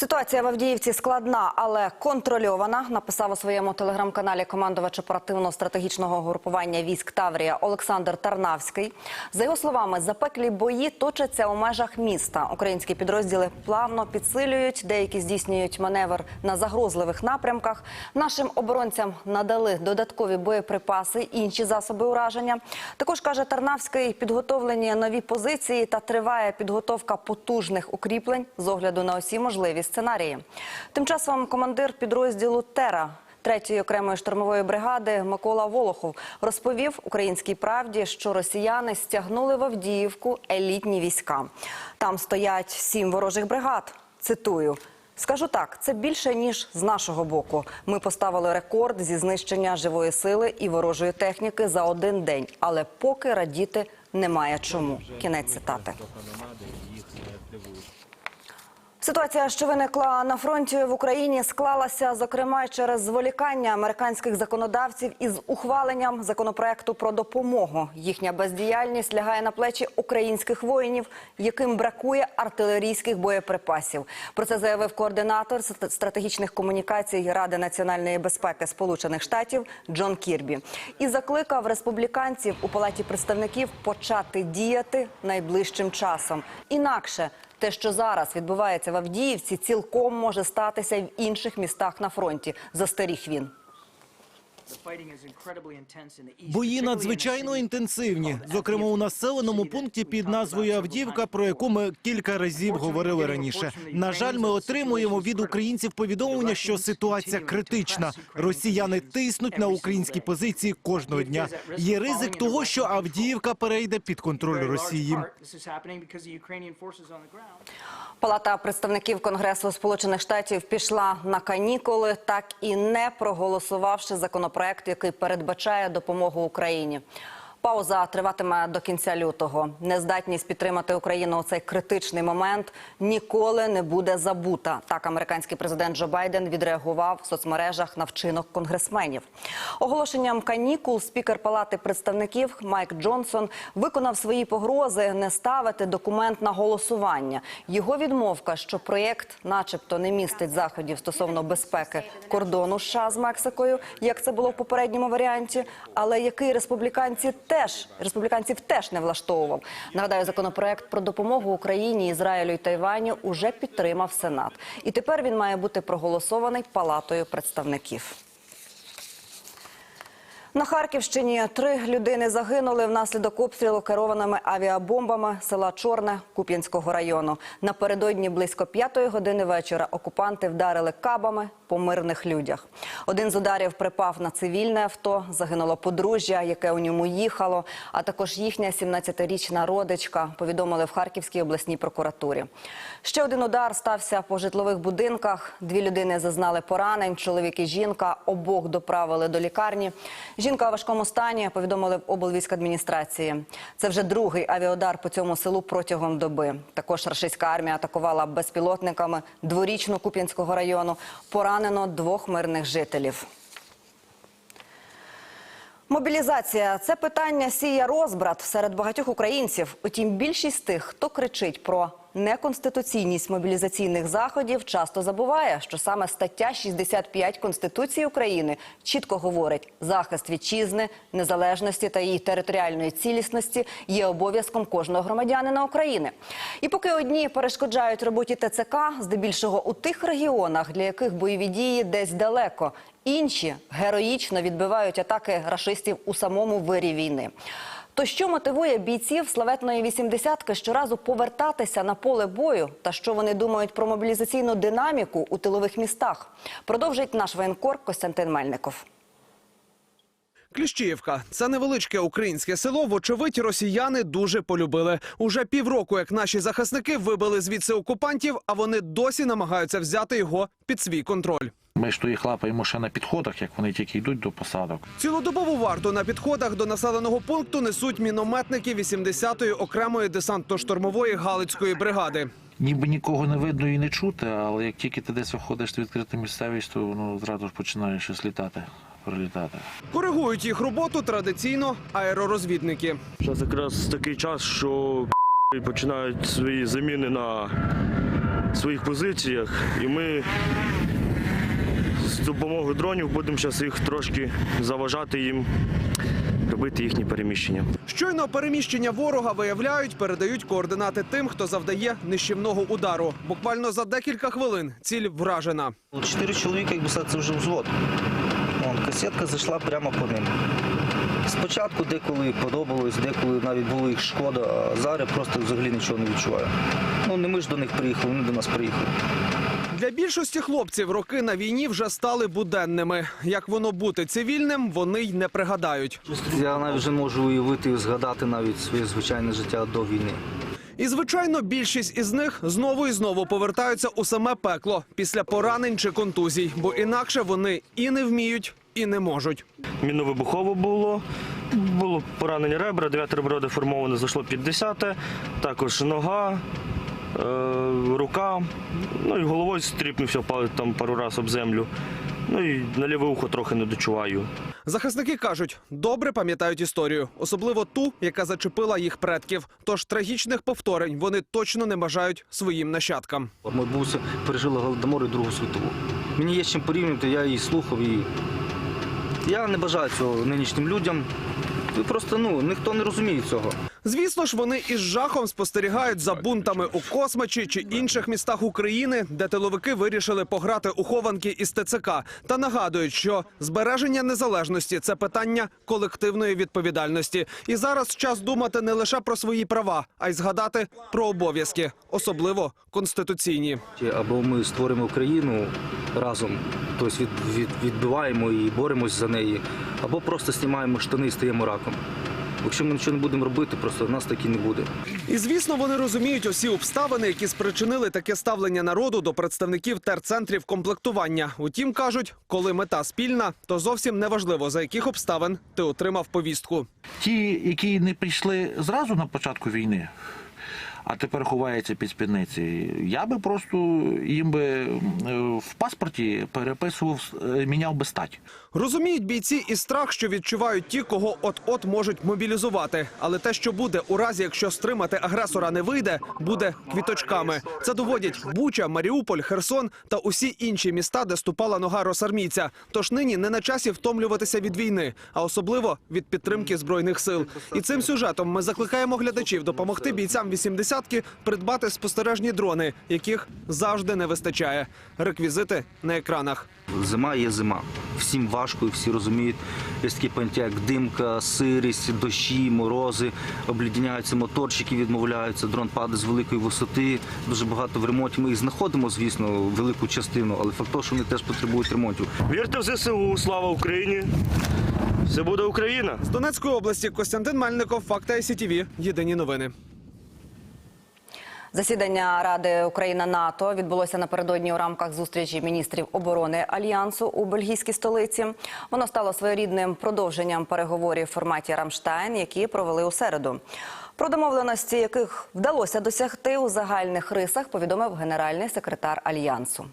Ситуація в Авдіївці складна, але контрольована. Написав у своєму телеграм-каналі командувач оперативно-стратегічного групування військ Таврія Олександр Тарнавський. За його словами, запеклі бої точаться у межах міста. Українські підрозділи плавно підсилюють, деякі здійснюють маневр на загрозливих напрямках. Нашим оборонцям надали додаткові боєприпаси, інші засоби ураження. Також каже Тарнавський, підготовлені нові позиції та триває підготовка потужних укріплень з огляду на усі можливі сценарії. Тим часом командир підрозділу Тера. Третьої окремої штурмової бригади Микола Волохов розповів українській правді, що росіяни стягнули в Авдіївку елітні війська. Там стоять сім ворожих бригад. Цитую. Скажу так, це більше ніж з нашого боку. Ми поставили рекорд зі знищення живої сили і ворожої техніки за один день, але поки радіти немає чому. Кінець цитати. Ситуація, що виникла на фронті в Україні, склалася зокрема через зволікання американських законодавців із ухваленням законопроекту про допомогу. Їхня бездіяльність лягає на плечі українських воїнів, яким бракує артилерійських боєприпасів. Про це заявив координатор стратегічних комунікацій Ради національної безпеки Сполучених Штатів Джон Кірбі і закликав республіканців у палаті представників почати діяти найближчим часом. Інакше те, що зараз відбувається в Авдіївці, цілком може статися й в інших містах на фронті. Застеріг він. Бої надзвичайно інтенсивні, зокрема у населеному пункті під назвою Авдіївка, про яку ми кілька разів говорили раніше. На жаль, ми отримуємо від українців повідомлення, що ситуація критична. Росіяни тиснуть на українські позиції кожного дня. Є ризик того, що Авдіївка перейде під контроль Росії. Палата представників Конгресу Сполучених Штатів пішла на канікули, так і не проголосувавши законопроект, який передбачає допомогу Україні. Пауза триватиме до кінця лютого. Нездатність підтримати Україну у цей критичний момент ніколи не буде забута. Так американський президент Джо Байден відреагував в соцмережах на вчинок конгресменів. Оголошенням канікул спікер Палати представників Майк Джонсон виконав свої погрози не ставити документ на голосування. Його відмовка, що проєкт, начебто, не містить заходів стосовно безпеки кордону США з Мексикою, як це було в попередньому варіанті, але який республіканці теж республіканців теж не влаштовував. Нагадаю, законопроект про допомогу Україні, Ізраїлю і Тайваню уже підтримав Сенат, і тепер він має бути проголосований Палатою представників. На Харківщині три людини загинули внаслідок обстрілу керованими авіабомбами села Чорне Куп'янського району. Напередодні близько п'ятої години вечора окупанти вдарили кабами по мирних людях. Один з ударів припав на цивільне авто. Загинуло подружжя, яке у ньому їхало. А також їхня 17-річна родичка. Повідомили в Харківській обласній прокуратурі. Ще один удар стався по житлових будинках. Дві людини зазнали поранень. Чоловік і жінка обох доправили до лікарні. Жінка у важкому стані повідомили в облвійськадміністрації. Це вже другий авіодар по цьому селу протягом доби. Також рашистська армія атакувала безпілотниками дворічну Куп'янського району. Поранено двох мирних жителів. Мобілізація це питання сіє розбрат серед багатьох українців. Утім, більшість тих, хто кричить про неконституційність мобілізаційних заходів, часто забуває, що саме стаття 65 Конституції України чітко говорить, захист вітчизни, незалежності та її територіальної цілісності є обов'язком кожного громадянина України. І поки одні перешкоджають роботі ТЦК, здебільшого у тих регіонах, для яких бойові дії десь далеко. Інші героїчно відбивають атаки рашистів у самому вирі війни. То що мотивує бійців славетної вісімдесятки щоразу повертатися на поле бою? Та що вони думають про мобілізаційну динаміку у тилових містах? Продовжить наш воєнкор Костянтин Мельников. Кліщіївка – це невеличке українське село. Вочевидь, росіяни дуже полюбили. Уже півроку, як наші захисники вибили звідси окупантів, а вони досі намагаються взяти його під свій контроль. Ми ж то їх лапаємо ще на підходах, як вони тільки йдуть до посадок. Цілодобову варту на підходах до населеного пункту несуть мінометники 80-ї окремої десантно-штурмової галицької бригади. Ніби нікого не видно і не чути, але як тільки ти десь виходиш в відкриту місцевість, то воно зразу ж починає щось літати, прилітати. Коригують їх роботу традиційно аеророзвідники. Зараз якраз такий час, що починають свої заміни на своїх позиціях, і ми з допомогою дронів будемо зараз їх трошки заважати їм робити їхні переміщення. Щойно переміщення ворога виявляють, передають координати тим, хто завдає нищівного удару. Буквально за декілька хвилин ціль вражена. Чотири чоловіка, як би сказати, це вже взвод. Вон, касетка зайшла прямо по ним. Спочатку деколи подобалось, деколи навіть було їх шкода, а зараз просто взагалі нічого не відчуваю. Ну не ми ж до них приїхали, вони до нас приїхали. Для більшості хлопців роки на війні вже стали буденними. Як воно бути цивільним, вони й не пригадають. Я навіть вже можу уявити і згадати навіть своє звичайне життя до війни. І звичайно, більшість із них знову і знову повертаються у саме пекло після поранень чи контузій, бо інакше вони і не вміють, і не можуть. Мінно-вибухово було. Було поранення ребра, 9 ребро деформоване, зайшло під 10, також нога, е, рука, ну і головою стріпнувся там пару разів об землю. Ну і на ліве ухо трохи не дочуваю. Захисники кажуть, добре пам'ятають історію, особливо ту, яка зачепила їх предків. Тож трагічних повторень вони точно не бажають своїм нащадкам. Мой бабуся пережила Голодомор і Другу світову. Мені є з чим порівнювати, я її слухав і я не бажаю цього нинішнім людям. Просто ну ніхто не розуміє цього. Звісно ж, вони із жахом спостерігають за бунтами у Космачі чи інших містах України, де тиловики вирішили пограти у хованки із ТЦК, та нагадують, що збереження незалежності це питання колективної відповідальності. І зараз час думати не лише про свої права, а й згадати про обов'язки, особливо конституційні. Або ми створимо Україну разом, тобто від, відбиваємо і боремось за неї, або просто знімаємо штани і стаємо раком. Якщо ми нічого не будемо робити, просто нас так і не буде. І звісно, вони розуміють усі обставини, які спричинили таке ставлення народу до представників терцентрів комплектування. Утім, кажуть, коли мета спільна, то зовсім не важливо, за яких обставин ти отримав повістку. Ті, які не прийшли зразу на початку війни, а тепер ховаються під спідниці, я би просто їм би е, в паспорті переписував, е, міняв би стать. Розуміють бійці і страх, що відчувають ті, кого от-от можуть мобілізувати. Але те, що буде у разі, якщо стримати агресора не вийде, буде квіточками. Це доводять Буча, Маріуполь, Херсон та усі інші міста, де ступала нога росармійця. Тож нині не на часі втомлюватися від війни, а особливо від підтримки збройних сил. І цим сюжетом ми закликаємо глядачів допомогти бійцям 80-ки придбати спостережні дрони, яких завжди не вистачає. Реквізити на екранах. Зима є зима. Всім важко і всі розуміють. Є такі поняття, як димка, сирість, дощі, морози, облідняються моторчики, відмовляються, дрон падає з великої висоти. Дуже багато в ремонті. Ми їх знаходимо, звісно, велику частину, але факт що вони теж потребують ремонтів. Вірте в ЗСУ, слава Україні! Все буде Україна! З Донецької області Костянтин Мельников, Факти ICTV. Єдині новини. Засідання Ради Україна НАТО відбулося напередодні у рамках зустрічі міністрів оборони альянсу у бельгійській столиці. Воно стало своєрідним продовженням переговорів в форматі Рамштайн, які провели у середу. Про домовленості, яких вдалося досягти у загальних рисах, повідомив генеральний секретар альянсу.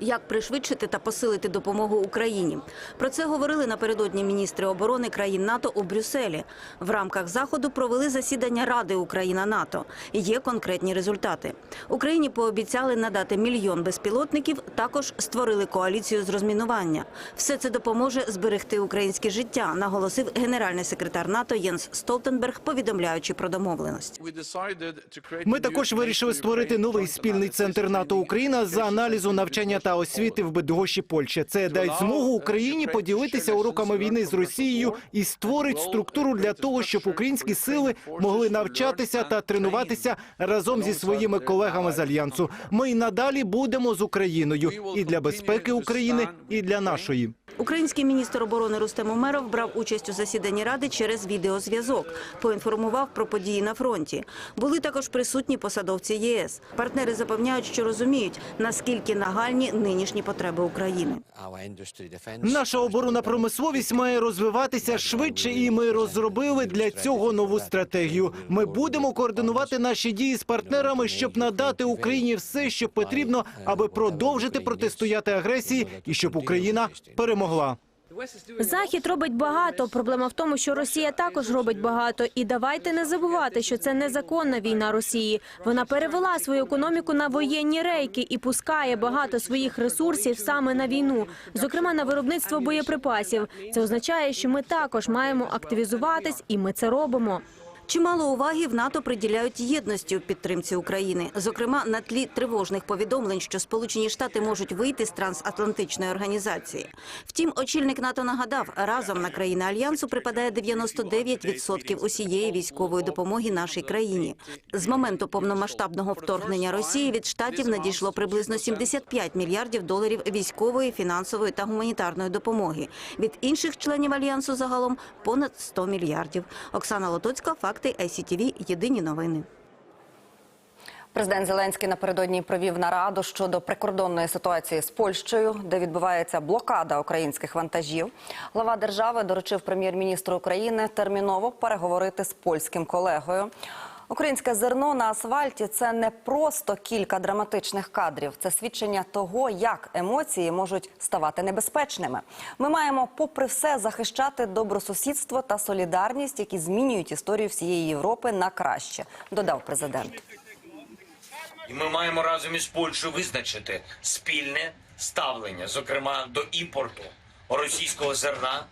Як пришвидшити та посилити допомогу Україні. Про це говорили напередодні міністри оборони країн НАТО у Брюсселі. В рамках заходу провели засідання Ради Україна-НАТО. Є конкретні результати. Україні пообіцяли надати мільйон безпілотників. Також створили коаліцію з розмінування. Все це допоможе зберегти українське життя, наголосив генеральний секретар НАТО Єнс Столтенберг, повідомляючи про домовленості. Ми також вирішили створити новий спільний центр НАТО Україна за аналізу навчання та освіти в Бедгоші Польща. Це дасть змогу Україні поділитися уроками війни з Росією і створить структуру для того, щоб українські сили могли навчатися та тренуватися разом зі своїми колегами з альянсу. Ми й надалі будемо з Україною і для безпеки України, і для нашої. Український міністр оборони Рустем Умеров брав участь у засіданні ради через відеозв'язок. Поінформував про події на фронті. Були також присутні посадовці ЄС. Партнери запевняють, що розуміють, наскільки нагальні нинішні потреби України. Наша оборонна промисловість має розвиватися швидше, і ми розробили для цього нову стратегію. Ми будемо координувати наші дії з партнерами, щоб надати Україні все, що потрібно, аби продовжити протистояти агресії і щоб Україна перемогла. Захід робить багато. Проблема в тому, що Росія також робить багато. І давайте не забувати, що це незаконна війна Росії. Вона перевела свою економіку на воєнні рейки і пускає багато своїх ресурсів саме на війну, зокрема на виробництво боєприпасів. Це означає, що ми також маємо активізуватись, і ми це робимо. Чимало уваги в НАТО приділяють єдності у підтримці України, зокрема на тлі тривожних повідомлень, що Сполучені Штати можуть вийти з трансатлантичної організації. Втім, очільник НАТО нагадав, разом на країни альянсу припадає 99% усієї військової допомоги нашій країні. З моменту повномасштабного вторгнення Росії від штатів надійшло приблизно 75 мільярдів доларів військової, фінансової та гуманітарної допомоги. Від інших членів альянсу загалом понад 100 мільярдів. Оксана Лотоцька, факти ICTV, Єдині новини. Президент Зеленський напередодні провів нараду щодо прикордонної ситуації з Польщею, де відбувається блокада українських вантажів. Глава держави доручив прем'єр-міністру України терміново переговорити з польським колегою. Українське зерно на асфальті це не просто кілька драматичних кадрів. Це свідчення того, як емоції можуть ставати небезпечними. Ми маємо, попри все, захищати добросусідство та солідарність, які змінюють історію всієї Європи на краще, додав президент. І ми маємо разом із Польщею визначити спільне ставлення, зокрема до імпорту російського зерна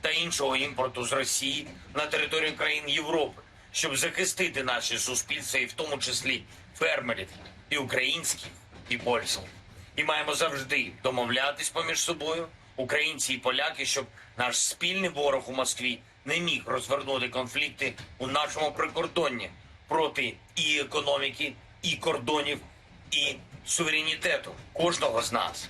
та іншого імпорту з Росії на територію країн Європи, щоб захистити наші суспільства, і в тому числі фермерів, і українських, і польських. І маємо завжди домовлятись поміж собою, українці і поляки, щоб наш спільний ворог у Москві не міг розвернути конфлікти у нашому прикордонні проти і економіки, і кордонів, і суверенітету кожного з нас.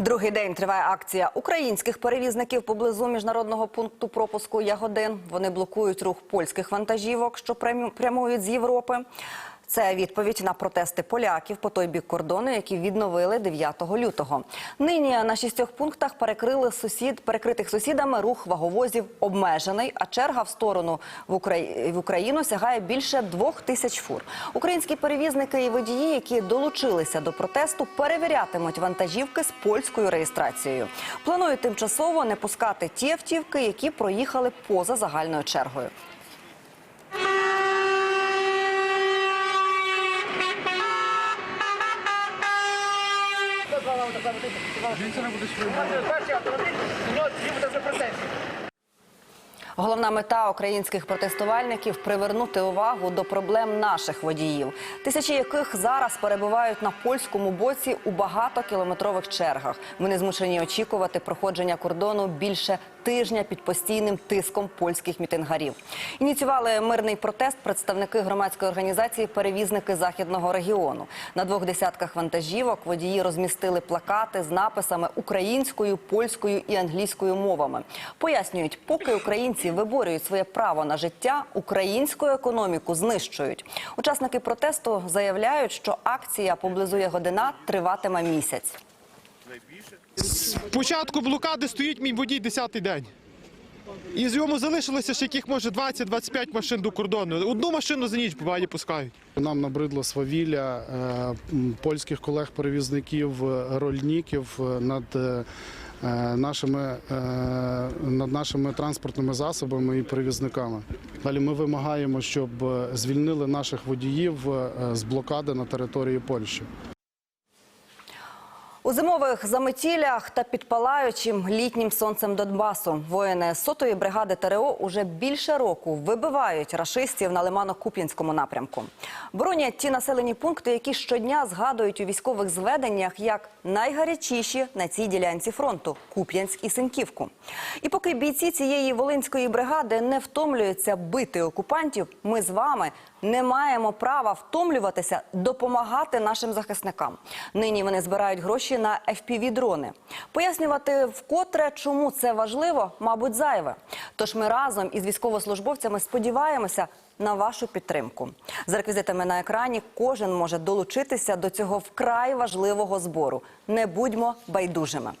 Другий день триває акція українських перевізників поблизу міжнародного пункту пропуску Ягодин. Вони блокують рух польських вантажівок, що пряму- прямують з Європи. Це відповідь на протести поляків по той бік кордону, які відновили 9 лютого. Нині на шістьох пунктах перекрили сусід, перекритих сусідами рух ваговозів обмежений, а черга в сторону в, Украї... в Україну сягає більше двох тисяч фур. Українські перевізники і водії, які долучилися до протесту, перевірятимуть вантажівки з польською реєстрацією. Планують тимчасово не пускати ті автівки, які проїхали поза загальною чергою. Головна мета українських протестувальників привернути увагу до проблем наших водіїв, тисячі яких зараз перебувають на польському боці у багатокілометрових чергах. Вони змушені очікувати проходження кордону більше тижня під постійним тиском польських мітингарів. Ініціювали мирний протест представники громадської організації Перевізники західного регіону. На двох десятках вантажівок водії розмістили плакати з написами українською, польською і англійською мовами. Пояснюють, поки українці виборюють своє право на життя, українську економіку знищують. Учасники протесту заявляють, що акція поблизу Ягодина триватиме місяць. З початку блокади стоїть мій водій 10-й день. І з йому залишилося ще яких може 20-25 машин до кордону. Одну машину за ніч буває пускають. Нам набридло свавілля е, польських колег-перевізників, е, рольників е, над нашими, над нашими транспортними засобами і перевізниками. Далі ми вимагаємо, щоб звільнили наших водіїв з блокади на території Польщі. У зимових заметілях та під палаючим літнім сонцем Донбасу воїни сотої бригади ТРО уже більше року вибивають рашистів на Лимано-Куп'янському напрямку. Боронять ті населені пункти, які щодня згадують у військових зведеннях як найгарячіші на цій ділянці фронту Куп'янськ і Синьківку. І поки бійці цієї волинської бригади не втомлюються бити окупантів, ми з вами не маємо права втомлюватися допомагати нашим захисникам. Нині вони збирають гроші на FPV-дрони. Пояснювати вкотре, чому це важливо, мабуть, зайве. Тож ми разом із військовослужбовцями сподіваємося на вашу підтримку. За реквізитами на екрані кожен може долучитися до цього вкрай важливого збору. Не будьмо байдужими.